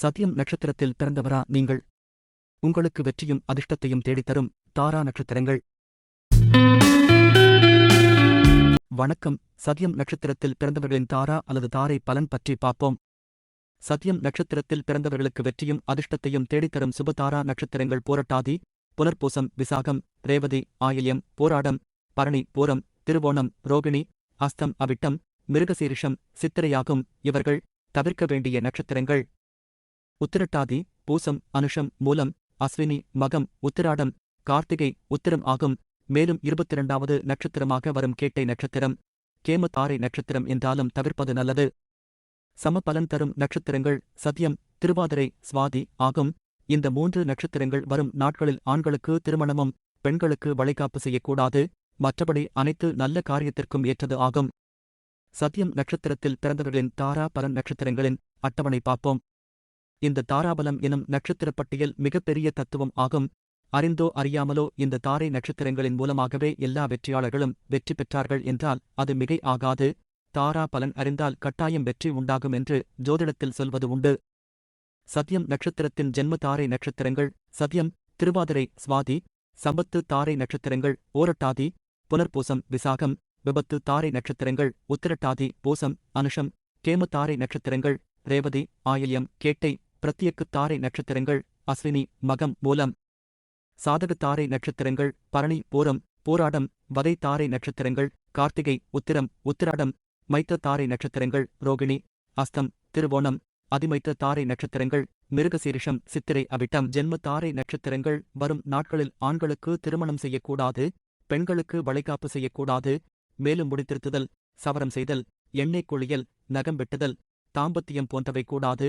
சத்தியம் நட்சத்திரத்தில் பிறந்தவரா நீங்கள்? உங்களுக்கு வெற்றியும் அதிர்ஷ்டத்தையும் தேடித்தரும் தாரா நட்சத்திரங்கள். வணக்கம். சத்தியம் நட்சத்திரத்தில் பிறந்தவர்களின் தாரா அல்லது தாரை பலன் பற்றி பார்ப்போம். சத்தியம் நட்சத்திரத்தில் பிறந்தவர்களுக்கு வெற்றியும் அதிர்ஷ்டத்தையும் தேடித்தரும் சுபதாரா நட்சத்திரங்கள் போராட்டாதி புனர்பூசம் விசாகம் ரேவதி ஆயில்யம் போராடம் பரணி பூரம் திருவோணம் ரோகிணி அஸ்தம் அவிட்டம் மிருகசீரிஷம் சித்திரையாகும் இவர்கள் தவிர்க்க வேண்டிய நட்சத்திரங்கள். உத்திரட்டாதி பூசம் அனுஷம் மூலம் அஸ்வினி மகம் உத்திராடம் கார்த்திகை உத்திரம் ஆகும். மேலும் இருபத்திரண்டாவது நட்சத்திரமாக வரும் கேட்டை நட்சத்திரம். கேமத்தாரை தாரை நட்சத்திரம் என்றாலும் தவிர்ப்பது நல்லது. சமபலன் தரும் நட்சத்திரங்கள் சத்தியம் திருவாதிரை சுவாதி ஆகும். இந்த மூன்று நட்சத்திரங்கள் வரும் நாட்களில் ஆண்களுக்கு திருமணமும் பெண்களுக்கு வளைகாப்பு செய்யக்கூடாது. மற்றபடி அனைத்து நல்ல காரியத்திற்கும் ஏற்றது ஆகும். சத்தியம் நட்சத்திரத்தில் பிறந்தவர்களின் தாரா பலன் நட்சத்திரங்களின் அட்டவணை பார்ப்போம். இந்த தாராபலம் எனும் நட்சத்திரப் பட்டியல் மிகப்பெரிய தத்துவம் ஆகும். அறிந்தோ அறியாமலோ இந்த தாரை நட்சத்திரங்களின் மூலமாகவே எல்லா வெற்றியாளர்களும் வெற்றி பெற்றார்கள் என்றால் அது மிகை ஆகாது. தாரா பலன் அறிந்தால் கட்டாயம் வெற்றி உண்டாகும் என்று ஜோதிடத்தில் சொல்வது உண்டு. சத்யம் நட்சத்திரத்தின் ஜென்ம தாரை நட்சத்திரங்கள். சத்யம் திருவாதிரை சுவாதி. சம்பத்து தாரை நட்சத்திரங்கள். ஓரட்டாதி. புனர்பூசம் விசாகம். விபத்து தாரை நட்சத்திரங்கள். உத்திரட்டாதி பூசம் அனுஷம். கேம தாரை நட்சத்திரங்கள். ரேவதி ஆயில்யம் கேட்டை பிரத்யக்கு தாரை நட்சத்திரங்கள் அஸ்வினி மகம் மூலம். சாதக தாரை நட்சத்திரங்கள் பரணி போரம் போராடம் வதை தாரை நட்சத்திரங்கள் கார்த்திகை உத்திரம் உத்திராடம் மைத்த தாரை நட்சத்திரங்கள் ரோகிணி அஸ்தம் திருவோணம் அதிமைத்த தாரை நட்சத்திரங்கள் மிருகசீரிஷம் சித்திரை அவிட்டம். ஜென்ம தாரை நட்சத்திரங்கள் வரும் நாட்களில் ஆண்களுக்கு திருமணம் செய்யக்கூடாது பெண்களுக்கு வளைகாப்பு செய்யக்கூடாது. மேலும் முடித்திருத்துதல் சவரம் செய்தல் எண்ணெய் குளியல் நகம் வெட்டுதல் தாம்பத்தியம் போன்றவை கூடாது.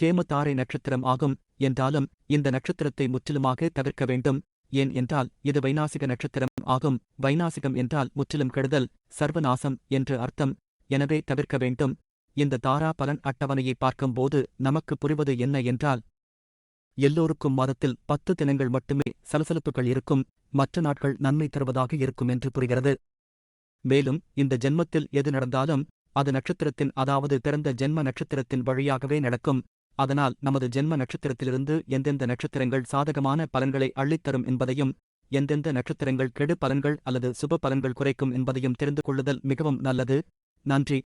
கேமத்தாரை நட்சத்திரம் ஆகும் என்றாலும் இந்த நட்சத்திரத்தை முற்றிலுமாக தவிர்க்க வேண்டும். ஏன் என்றால் இது வைநாசிக நட்சத்திரம் ஆகும். வைநாசிகம் என்றால் முற்றிலும் கெடுதல் சர்வநாசம் என்று அர்த்தம். எனவே தவிர்க்க வேண்டும். இந்த தாரா பலன் அட்டவணையை பார்க்கும்போது நமக்கு புரிவது என்ன என்றால் எல்லோருக்கும் மாதத்தில் பத்து தினங்கள் மட்டுமே சலசலப்புகள் இருக்கும். மற்ற நாட்கள் நன்மை தருவதாக இருக்கும் என்று புரிகிறது. மேலும் இந்த ஜென்மத்தில் எது நடந்தாலும் அது நட்சத்திரத்தின் அதாவது பிறந்த ஜென்ம நட்சத்திரத்தின் வழியாகவே நடக்கும். அதனால் நமது ஜென்ம நட்சத்திரத்திலிருந்து எந்தெந்த நட்சத்திரங்கள் சாதகமான பலன்களை அள்ளித்தரும் என்பதையும் எந்தெந்த நட்சத்திரங்கள் கெடு பலன்கள் அல்லது சுப பலன்கள் குறைக்கும் என்பதையும் தெரிந்து கொள்ளுதல் மிகவும் நல்லது. நன்றி.